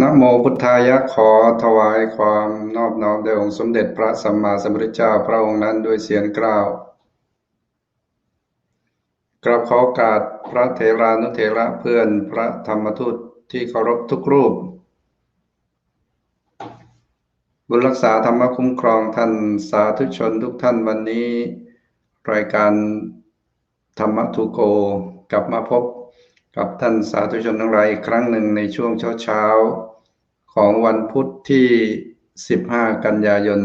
นะโมพุทธายะขอถวายความนอบน้อมแด่องค์สมเด็จพระสัมมาสัมพุทธเจ้าพระองค์นั้นด้วยเสียงกล่าวกราบขอโอกาสพระเถรานุเถระเพื่อนพระธรรมทูตที่เคารพทุกรูป บุญรักษาธรรมคุ้มครองท่านสาธุชนทุกท่านวันนี้ รายการธรรมทูโกกลับมาพบ กับท่านสาธุชนทั้งหลายอีกครั้งหนึ่งในช่วงเช้าๆ ของวันพุทธที่ 15 กันยายน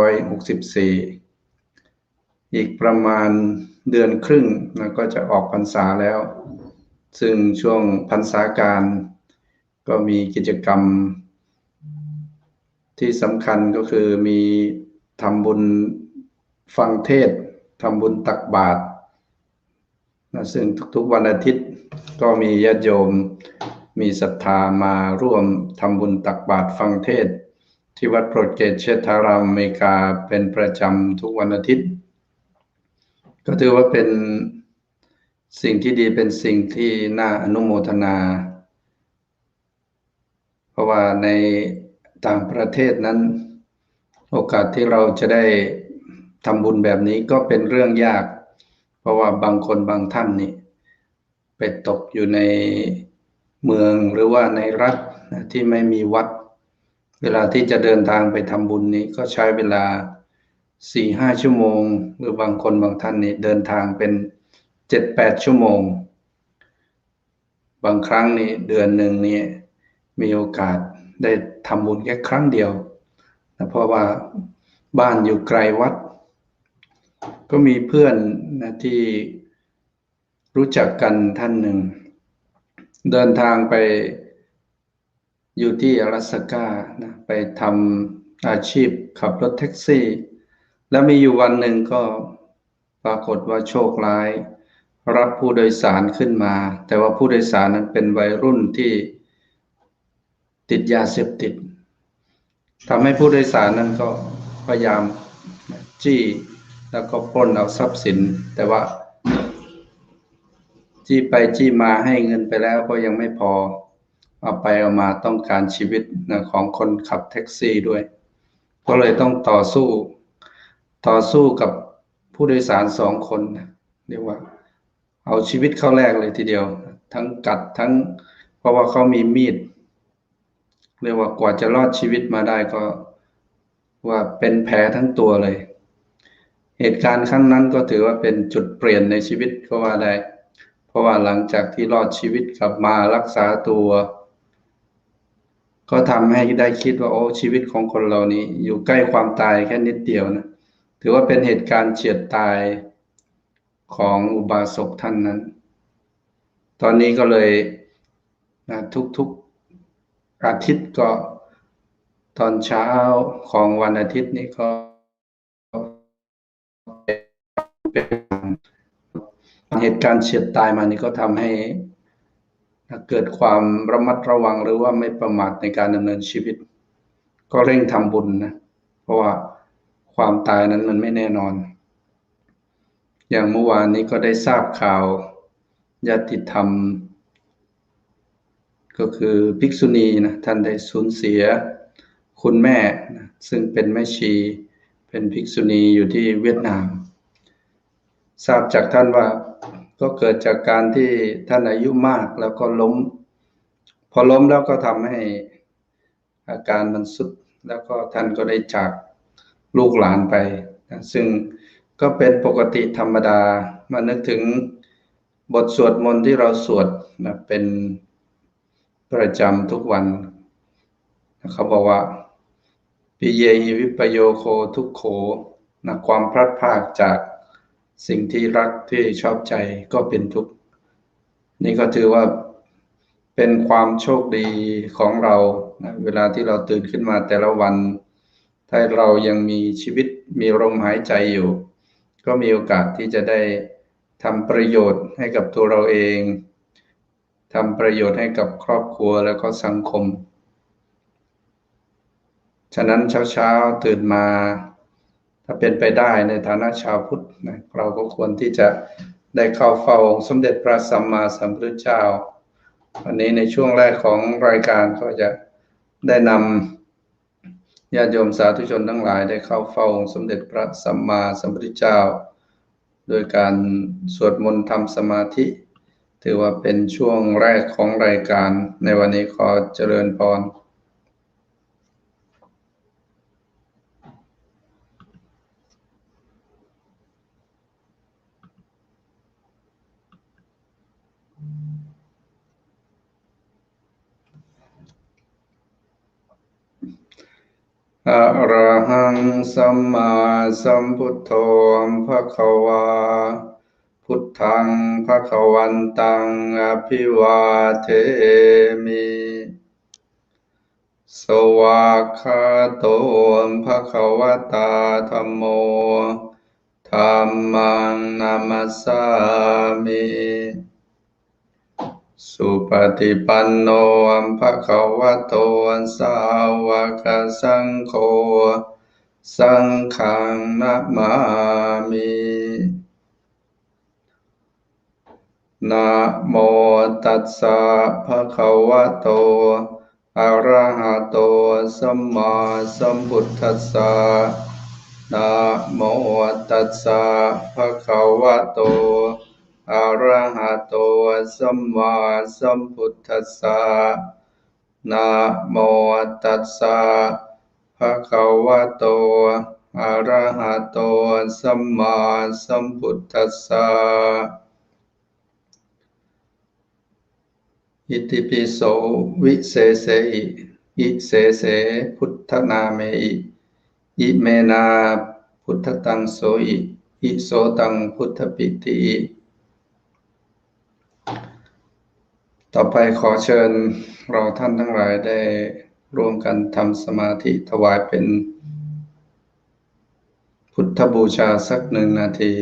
2564 อีกประมาณเดือนครึ่งนะก็จะออกพรรษาแล้ว ซึ่งช่วงพรรษาการก็มีกิจกรรม ที่สำคัญก็คือมีทำบุญฟังเทศทำบุญตักบาตร นะซึ่งทุกๆวันอาทิตย์ก็มีญาติโยมมีศรัทธามาร่วมทำบุญตักบาตรฟังเทศ ที่วัดโปรดเกตเชษฐารามอเมริกาเป็นประจำทุกวันอาทิตย์ ก็ถือว่าเป็นสิ่งที่ดีเป็นสิ่งที่น่าอนุโมทนา เพราะว่าในต่างประเทศนั้น โอกาสที่เราจะได้ทำบุญแบบนี้ก็เป็นเรื่องยาก เพราะว่าบางคนบางท่านนี่ ไปตกอยู่ในเมืองหรือว่าในรัฐที่ไม่มีวัด เวลาที่จะเดินทางไปทำบุญนี้ก็ใช้เวลาสี่ห้าชั่วโมง หรือบางคนบางท่านนี่เดินทางเป็นเจ็ดแปดชั่วโมง บางครั้งนี่เดือนหนึ่งนี่มีโอกาสได้ทำบุญแค่ครั้งเดียวนะเพราะว่าบ้านอยู่ไกลวัด ก็มีเพื่อนนะที่รู้จักกันท่านหนึ่ง เดินทางไปอยู่ที่อลาสก้านะไปทำอาชีพขับรถแท็กซี่ แล้วมีอยู่วันหนึ่งก็ปรากฏว่าโชคร้าย รับผู้โดยสารขึ้นมา แต่ว่าผู้โดยสารนั้นเป็นวัยรุ่นที่ติดยาเสพติดทำให้ผู้โดยสารนั้นก็พยายามจี้ แล้วก็ปล้นเอาทรัพย์สิน แต่ว่า จี้ไปจี้มาให้เงินไปแล้วก็ยังไม่พอ เอาไปเอามาต้องการชีวิตของคนขับแท็กซี่ด้วย ก็เลยต้องต่อสู้ ต่อสู้กับผู้โดยสารสองคนเรียกว่า เอาชีวิตเข้าแรกเลยทีเดียว ทั้งกัดทั้ง เพราะว่าเขามีมีดเรียกว่ากว่าจะรอดชีวิตมาได้ก็ว่าเป็นแผลทั้งตัวเลย เหตุการณ์ครั้งนั้นก็ถือว่าเป็นจุดเปลี่ยนในชีวิตก็ว่าได้ เพราะว่าหลังจากที่รอดชีวิตกลับมารักษาตัว ก็ทำให้ได้คิดว่าโอ้ชีวิตของคนเรานี้อยู่ใกล้ความตายแค่นิดเดียวนะ ถือว่าเป็นเหตุการณ์เฉียดตายของอุบาสกท่านนั้น ตอนนี้ก็เลยนะทุกๆอาทิตย์ก็ตอนเช้าของวันอาทิตย์นี้ก็ เหตุการณ์เฉียดตายมานี่ก็ทำให้เกิดความระมัดระวังหรือว่าไม่ประมาทในการดำเนินชีวิต ก็เร่งทำบุญนะเพราะว่าความตายนั้นมันไม่แน่นอน อย่างเมื่อวานนี้ก็ได้ทราบข่าวญาติธรรม ก็คือภิกษุณีนะท่านได้สูญเสียคุณแม่นะซึ่งเป็นแม่ชี เป็นภิกษุณีอยู่ที่เวียดนาม ทราบจากท่านว่า ก็เกิดจากการที่ท่านอายุมากแล้วก็ล้ม พอล้มแล้วก็ทำให้อาการมันสุด แล้วก็ท่านก็ได้จากลูกหลานไป ซึ่งก็เป็นปกติธรรมดามานึกถึงบทสวดมนต์ที่เราสวดนะเป็นประจำทุกวัน เขาบอกว่าปิเยหิวิปโยโคทุกโขนะความพลัดพรากจาก สิ่งที่รักที่ชอบใจก็เป็นทุกข์ นี่ก็ถือว่าเป็นความโชคดีของเรานะเวลาที่เราตื่นขึ้นมาแต่ละวัน ถ้าเรายังมีชีวิตมีลมหายใจอยู่ ก็มีโอกาสที่จะได้ทำประโยชน์ให้กับตัวเราเองทำประโยชน์ให้กับครอบครัวแล้วก็สังคม ฉะนั้นเช้าๆตื่นมา ถ้าเป็นไปได้ในฐานะชาวพุทธนะเราก็ควรที่จะได้เข้าเฝ้าองค์สมเด็จพระสัมมาสัมพุทธเจ้า วันนี้ในช่วงแรกของรายการก็จะได้นำญาติโยมสาธุชนทั้งหลายได้เข้าเฝ้าองค์สมเด็จพระสัมมาสัมพุทธเจ้า โดยการสวดมนต์ทำสมาธิ ถือว่าเป็นช่วงแรกของรายการในวันนี้ขอเจริญพร อะระหังสัมมาสัมพุทโธภะควา พุทธังภะควันตังอภิวาเทมิ สวากขาโตภะคะวตาธัมโมธัมมังนามัสสามิ สุปฏิปันโนอภะคะวะโตสาวกสังโฆสังฆังนะมามินะโมตัสสะภะคะวะโตอะระหะโตสัมมาสัมพุทธัสสะนะโมตัสสะภะคะวะโต อะระหะโตสัมมาสัมพุทธัสสะนะโมตัสสะภะคะวะโตอะระหะโตสัมมาสัมพุทธัสสะอิติปิโสวิเศษเสอิอิเสเสพุทธนาเมอิอิเมนาพุทธตังโสอิอิโสตังพุทธปิติอิ ต่อไปขอเชิญเราท่านทั้งหลายได้ร่วมกันทำสมาธิถวายเป็น พุทธบูชาสักหนึ่งนาที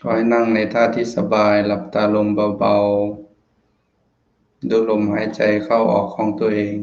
ขอให้นั่งในท่าที่สบายหลับตาลงเบาๆ ดูลมหายใจเข้าออกของตัวเอง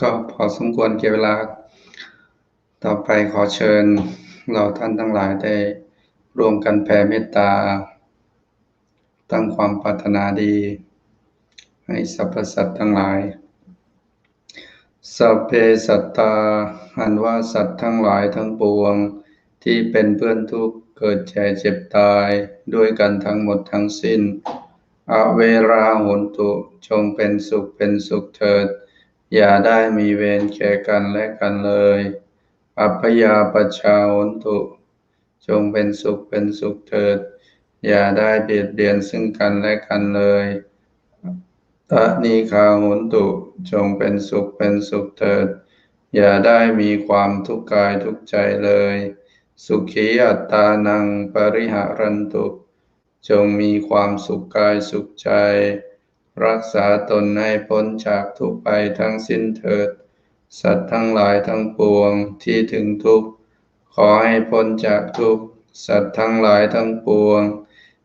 ก็พอสมควรเก็บเวลา ต่อไปขอเชิญเราท่านทั้งหลายได้ร่วมกันแผ่เมตตา ตั้งความปรารถนาดี ให้สรรพสัตว์ทั้งหลายสัพเพสัตตาอันว่าสัตว์ทั้งหลายทั้งปวง ที่เป็นเพื่อนทุกข์เกิดแก่เจ็บตาย ด้วยกันทั้งหมดทั้งสิ้น อเวราโหนตุจงเป็นสุขเป็นสุขเถิด อย่าได้มีเวรแก่กันและกันเลย อัพยาปชาโหนตุจงเป็นสุขเป็นสุขเถิด อย่าได้เบียดเบียนซึ่งกันและกันเลยตะนีคาโหนตุจงเป็นสุขเป็นสุขเถิด อย่าได้มีความทุกข์กายทุกใจเลย สุขีอัตตานังปริหารันตุ จงมีความสุขกายสุขใจ รักษาตนให้พ้นจากทุกข์ไปทั้งสิ้นเถิด สัตว์ทั้งหลายทั้งปวงที่ถึงทุกข์ ขอให้พ้นจากทุกข์ สัตว์ทั้งหลายทั้งปวง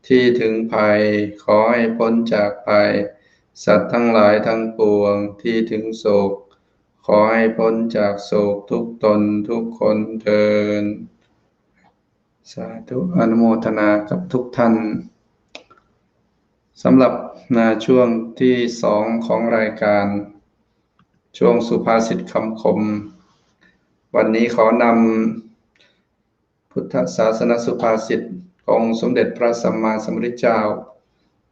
ที่ถึงภัย ขอให้พ้นจากภัย สัตว์ทั้งหลายทั้งปวงที่ถึงโศก ขอให้พ้นจากโศกทุกตนทุกคนเทินสาธุอนุโมทนากับทุกท่านสำหรับ นาช่วงที่สองของรายการ ช่วงสุภาษิตคำคม วันนี้ขอนำพุทธศาสนสุภาษิตของสมเด็จพระสัมมาสัมพุทธเจ้า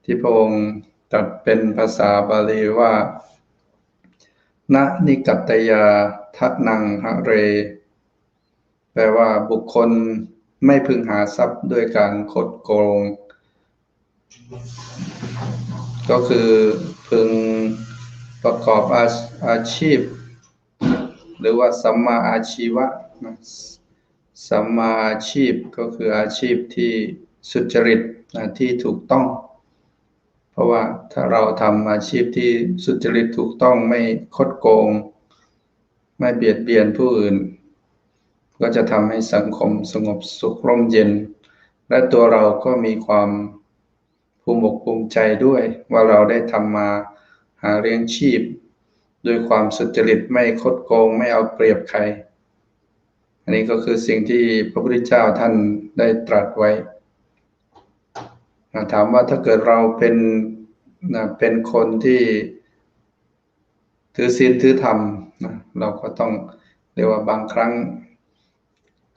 ที่พระองค์ตรัสเป็นภาษาบาลีว่านะนิกัตยาทะนังหะเร แปลว่าบุคคลไม่พึงหาทรัพย์ด้วยการคดโกง ก็คือพึงประกอบอาอาชีพ หรือว่าสัมมาอาชีวะนะสัมมาอาชีพก็คืออาชีพที่สุจริตนะที่ถูกต้อง เพราะว่าถ้าเราทำอาชีพที่สุจริตถูกต้องไม่คดโกง ไม่เบียดเบียนผู้อื่น ก็จะทำให้สังคมสงบสุขร่มเย็น และตัวเราก็มีความ ภูมิอกภูมิใจด้วยว่าเราได้ทำมาหาเลี้ยงชีพด้วยความสุจริตไม่คดโกงไม่เอาเปรียบใคร อันนี้ก็คือสิ่งที่พระพุทธเจ้าท่านได้ตรัสไว้ ถามว่าถ้าเกิดเราเป็นนะเป็นคนที่ถือศีลถือธรรมนะเราก็ต้องเรียกว่าบางครั้ง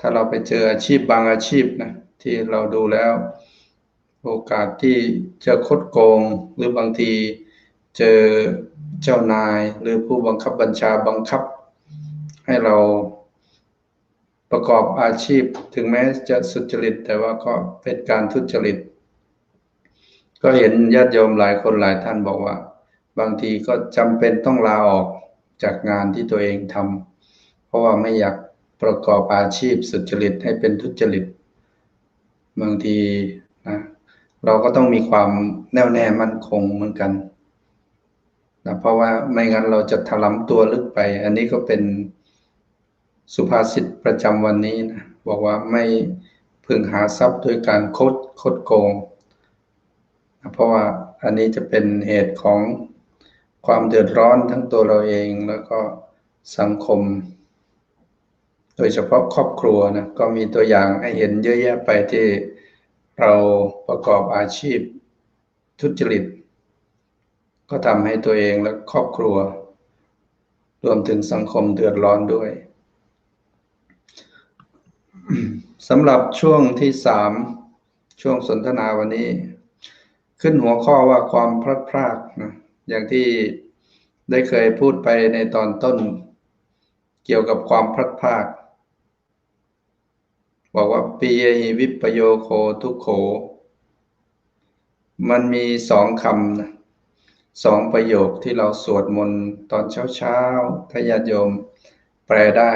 ถ้าเราไปเจออาชีพบางอาชีพนะที่เราดูแล้ว โอกาสที่จะคดโกง หรือบางทีเจอเจ้านายหรือผู้บังคับบัญชาบังคับ ให้เราประกอบอาชีพ ถึงแม้จะสุจริต แต่ว่าก็เป็นการทุจริต ก็เห็นญาติโยมหลายคนหลายท่านบอกว่า บางทีก็จำเป็นต้องลาออกจากงานที่ตัวเองทำเพราะว่าไม่อยากประกอบอาชีพสุจริตให้เป็นทุจริต บางที เราก็ต้องมีความแน่วแน่มั่นคงเหมือนกันนะเพราะว่าไม่งั้นเราจะถลำตัวลึกไป อันนี้ก็เป็นสุภาษิตประจำวันนี้นะบอกว่าไม่พึงหาทรัพย์ด้วยการคดคดโกงนะเพราะว่าอันนี้จะเป็นเหตุของความเดือดร้อนทั้งตัวเราเองแล้วก็สังคม โดยเฉพาะครอบครัวนะก็มีตัวอย่างให้เห็นเยอะแยะไปที่ เราประกอบอาชีพ ทุจริต ก็ทำให้ตัวเองและครอบครัว รวมถึงสังคมเดือดร้อนด้วยสำหรับช่วงที่สามช่วงสนทนาวันนี้ ขึ้นหัวข้อว่าความพลัดพรากนะอย่างที่ได้เคยพูดไปในตอนต้น เกี่ยวกับความพลัดพราก บอกว่าปียหิวิปโยโคทุกโข มันมีสองคำนะสองประโยคที่เราสวดมนต์ตอนเช้าๆถ้าญาติโยมแปลได้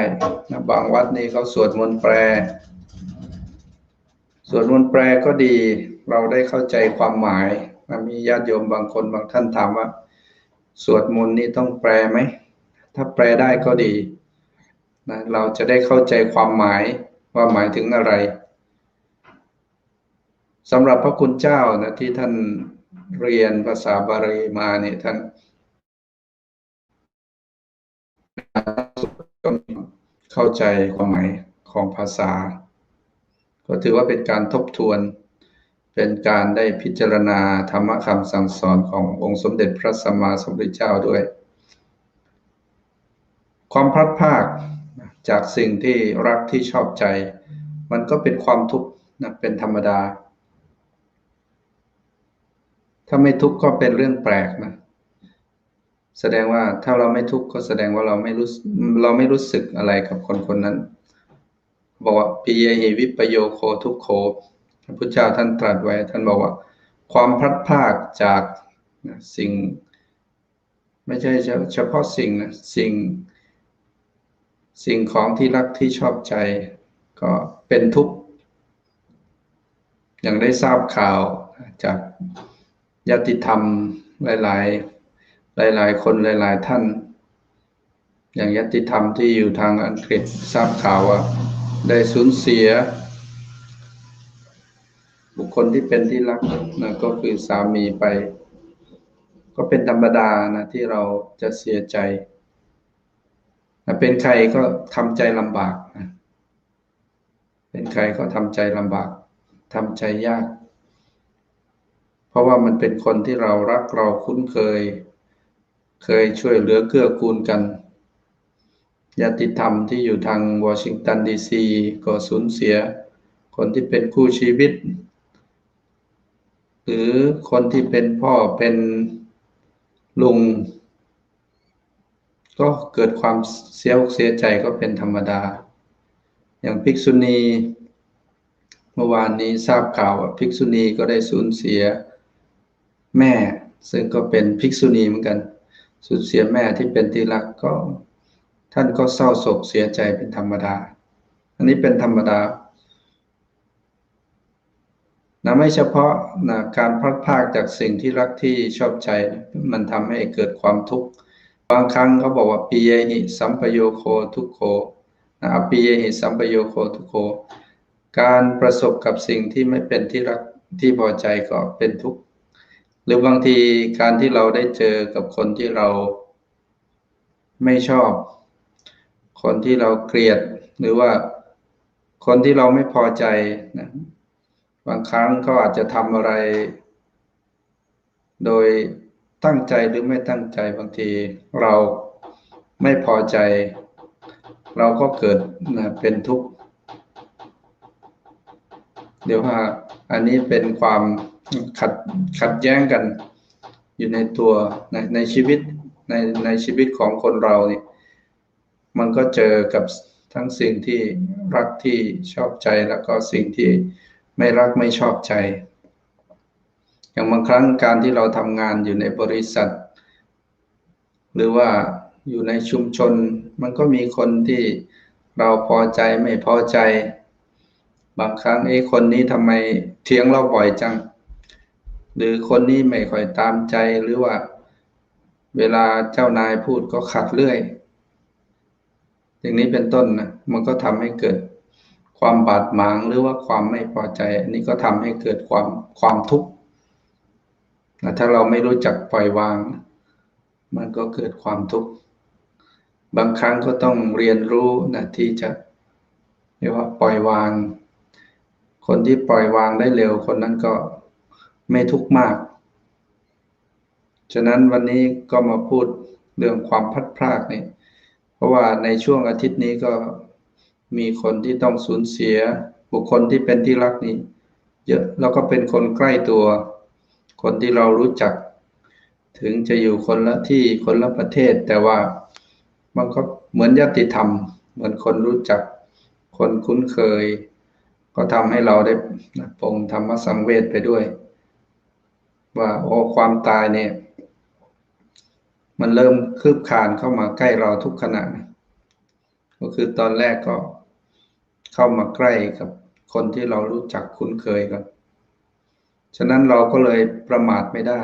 นะบางวัดนี่เขาสวดมนต์แปล สวดมนต์แปลก็ดี เราได้เข้าใจความหมายนะมีญาติโยมบางคนบางท่านถามว่า สวดมนต์นี่ต้องแปลไหม ถ้าแปลได้ก็ดีนะเราจะได้เข้าใจความหมาย ว่าหมายถึงอะไรสำหรับพระคุณเจ้านะที่ท่านเรียนภาษาบาลีมาเนี่ยท่านเข้าใจความหมายของภาษา ก็ถือว่าเป็นการทบทวน เป็นการได้พิจารณาธรรมคำสั่งสอนขององค์สมเด็จพระสัมมาสัมพุทธเจ้าด้วย ความพลัดพาก จากสิ่งที่รักที่ชอบใจ มันก็เป็นความทุกข์นะเป็นธรรมดา ถ้าไม่ทุกข์ก็เป็นเรื่องแปลกนะ แสดงว่าถ้าเราไม่ทุกข์ก็แสดงว่าเราไม่รู้เราไม่รู้สึกอะไรกับคนคนนั้น บอกว่าปิยหิวิปโยโคทุกโคพระพุทธเจ้าท่านตรัสไว้ ท่านบอกว่า ความพลัดพรากจากสิ่ง ไม่ใช่เฉพาะสิ่งนะสิ่ง สิ่งของที่รักที่ชอบใจ ก็เป็นทุกข์อย่างได้ทราบข่าวจากญาติธรรมหลาย ๆ หลาย ๆ คนหลาย ๆ ท่าน อย่างญาติธรรมที่อยู่ทางอังกฤษทราบข่าวว่าได้สูญเสีย บุคคลที่เป็นที่รักนะก็คือสามีไป ก็เป็นธรรมดานะที่เราจะเสียใจ เป็นใครก็ทำใจลำบากเป็นใครก็ทำใจลำบากทำใจยาก เพราะว่ามันเป็นคนที่เรารักเราคุ้นเคย เคยช่วยเหลือเกื้อกูลกันญาติธรรมที่อยู่ทางวอชิงตันดีซีก็สูญเสีย คนที่เป็นคู่ชีวิต หรือคนที่เป็นพ่อเป็นลุง ก็เกิดความเสียอกเสียใจก็เป็นธรรมดา อย่างภิกษุณีเมื่อวานนี้ทราบข่าวว่าภิกษุณีก็ได้สูญเสียแม่ ซึ่งก็เป็นภิกษุณีเหมือนกัน สูญเสียแม่ที่เป็นที่รักก็ ท่านก็เศร้าโศกเสียใจเป็นธรรมดา อันนี้เป็นธรรมดานะไม่เฉพาะนะการพลัดพรากจากสิ่งที่รักที่ชอบใจ มันทำให้เกิดความทุกข์ บางครั้งเขาบอกว่าปีเยหิสัมปโยโคทุกโคนะปีเยหิสัมปโยโคทุกโค การประสบกับสิ่งที่ไม่เป็นที่รักที่พอใจก็เป็นทุกข์หรือบางทีการที่เราได้เจอกับคนที่เราไม่ชอบ คนที่เราเกลียดหรือว่าคนที่เราไม่พอใจนะบางครั้งก็อาจจะทำอะไร โดย ตั้งใจหรือไม่ตั้งใจบางทีเราไม่พอใจ เราก็เกิดนะเป็นทุกข์ เดี๋ยวว่าอันนี้เป็นความขัดขัดแย้งกัน อยู่ในตัวในในชีวิตในในชีวิตของคนเราเนี่ยมันก็เจอกับทั้งสิ่งที่รักที่ชอบใจแล้วก็สิ่งที่ไม่รักไม่ชอบใจ อย่างบางครั้งการที่เราทำงานอยู่ในบริษัท หรือว่าอยู่ในชุมชน มันก็มีคนที่เราพอใจไม่พอใจ บางครั้งไอ้คนนี้ทำไมเถียงเราบ่อยจัง หรือคนนี้ไม่ค่อยตามใจหรือว่า เวลาเจ้านายพูดก็ขัดเรื่อย อย่างนี้เป็นต้นนะมันก็ทำให้เกิดความบาดหมางหรือว่าความไม่พอใจ อันนี้ก็ทำให้เกิดความความทุกข์ ถ้าเราไม่รู้จักปล่อยวาง มันก็เกิดความทุกข์ บางครั้งก็ต้องเรียนรู้นะที่จะเรียกว่าปล่อยวาง คนที่ปล่อยวางได้เร็ว คนนั้นก็ไม่ทุกข์มาก ฉะนั้นวันนี้ก็มาพูดเรื่องความพัดพลากนี่ เพราะว่าในช่วงอาทิตย์นี้ก็มีคนที่ต้องสูญเสียบุคคลที่เป็นที่รักนี้ เยอะแล้วก็เป็นคนใกล้ตัว คนที่เรารู้จัก ถึงจะอยู่คนละที่คนละประเทศ แต่ว่ามันก็เหมือนญาติธรรม เหมือนคนรู้จัก คนคุ้นเคย ก็ทำให้เราได้ปงธรรมสังเวชไปด้วย ว่าโอ้ความตายเนี่ย มันเริ่มคืบคลานเข้ามาใกล้เราทุกขณะ ก็คือตอนแรกก็เข้ามาใกล้กับคนที่เรารู้จักคุ้นเคยกัน ฉะนั้นเราก็เลยประมาทไม่ได้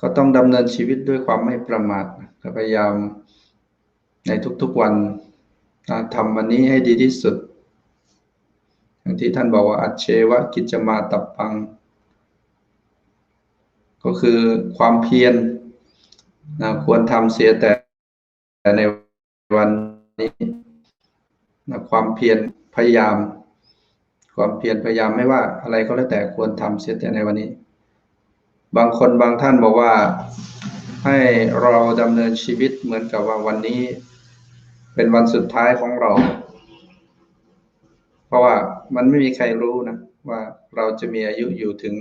ก็ต้องดำเนินชีวิตด้วยความไม่ประมาทพยายามในทุกๆวันทำวันนี้ให้ดีที่สุด อย่างที่ท่านบอกว่าอัจเชวะกิจมาตับปัง ก็คือความเพียรนะควรทำเสียแต่ในวันนี้นะความเพียรพยายาม ความเพียรพยายามไม่ว่าอะไรก็แล้วแต่ควรทำเสียแต่ในวันนี้ บางคนบางท่านบอกว่าให้เราดำเนินชีวิตเหมือนกับว่าวันนี้ เป็นวันสุดท้ายของเรา เพราะว่ามันไม่มีใครรู้นะว่าเราจะมีอายุอยู่ถึง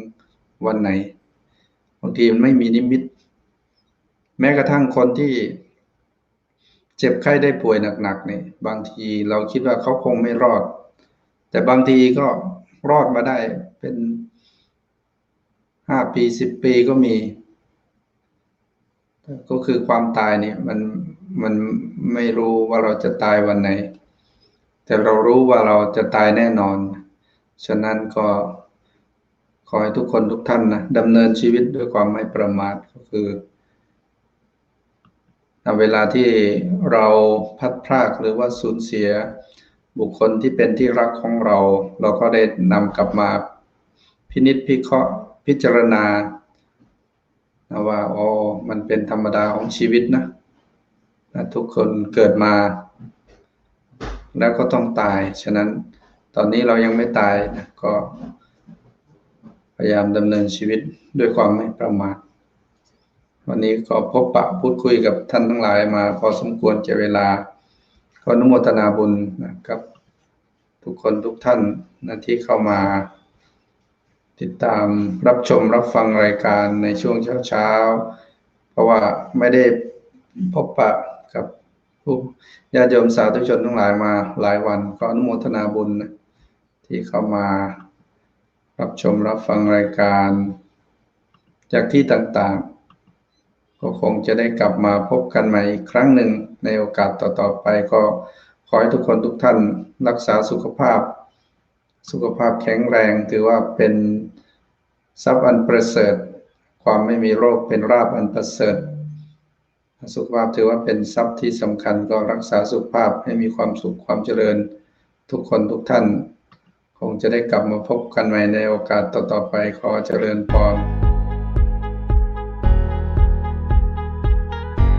วันไหนบางทีมันไม่มีนิมิต แม้กระทั่งคนที่เจ็บไข้ได้ป่วยหนักๆนี่บางทีเราคิดว่าเขาคงไม่รอด แต่บางทีก็รอดมาได้เป็นห้าปีสิบปีก็มี ก็คือความตายเนี่ย มันมันไม่รู้ว่าเราจะตายวันไหน แต่เรารู้ว่าเราจะตายแน่นอน ฉะนั้นก็ขอให้ทุกคนทุกท่านนะดำเนินชีวิตด้วยความไม่ประมาทก็คือเวลาที่เราพัดพรากหรือว่าสูญเสีย บุคคลที่เป็นที่รักของเรา เราก็ได้นำกลับมาพินิจพิเคราะห์พิจารณาว่าอ๋อมันเป็นธรรมดาของชีวิตนะทุกคนเกิดมา แล้วก็ต้องตาย ฉะนั้นตอนนี้เรายังไม่ตายนะก็พยายามดำเนินชีวิตด้วยความไม่ประมาทวันนี้ก็พบปะพูดคุยกับท่านทั้งหลายมาพอสมควรเจเวลาขออนุโมทนาบุญนะครับ ทุกคนทุกท่านนะที่เข้ามา ติดตามรับชมรับฟังรายการในช่วงเช้าๆ เพราะว่าไม่ได้พบปะกับผู้ญาติโยมสาธุชนทั้งหลายมาหลายวันก็อนุโมทนาบุญนะที่เข้ามารับชมรับฟังรายการ จากที่ต่างๆ ก็คงจะได้กลับมาพบกันใหม่อีกครั้งหนึ่งในโอกาสต่อๆไปก็ ขอให้ทุกคนทุกท่านรักษาสุขภาพ สุขภาพแข็งแรง ถือว่าเป็นทรัพย์อันประเสริฐ ความไม่มีโรคเป็นราบอันประเสริฐ สุขภาพถือว่าเป็นทรัพย์ที่สำคัญก็รักษาสุขภาพให้มีความสุขความเจริญ ทุกคนทุกท่าน คงจะได้กลับมาพบกันใหม่ในโอกาสต่อๆไปขอเจริญพร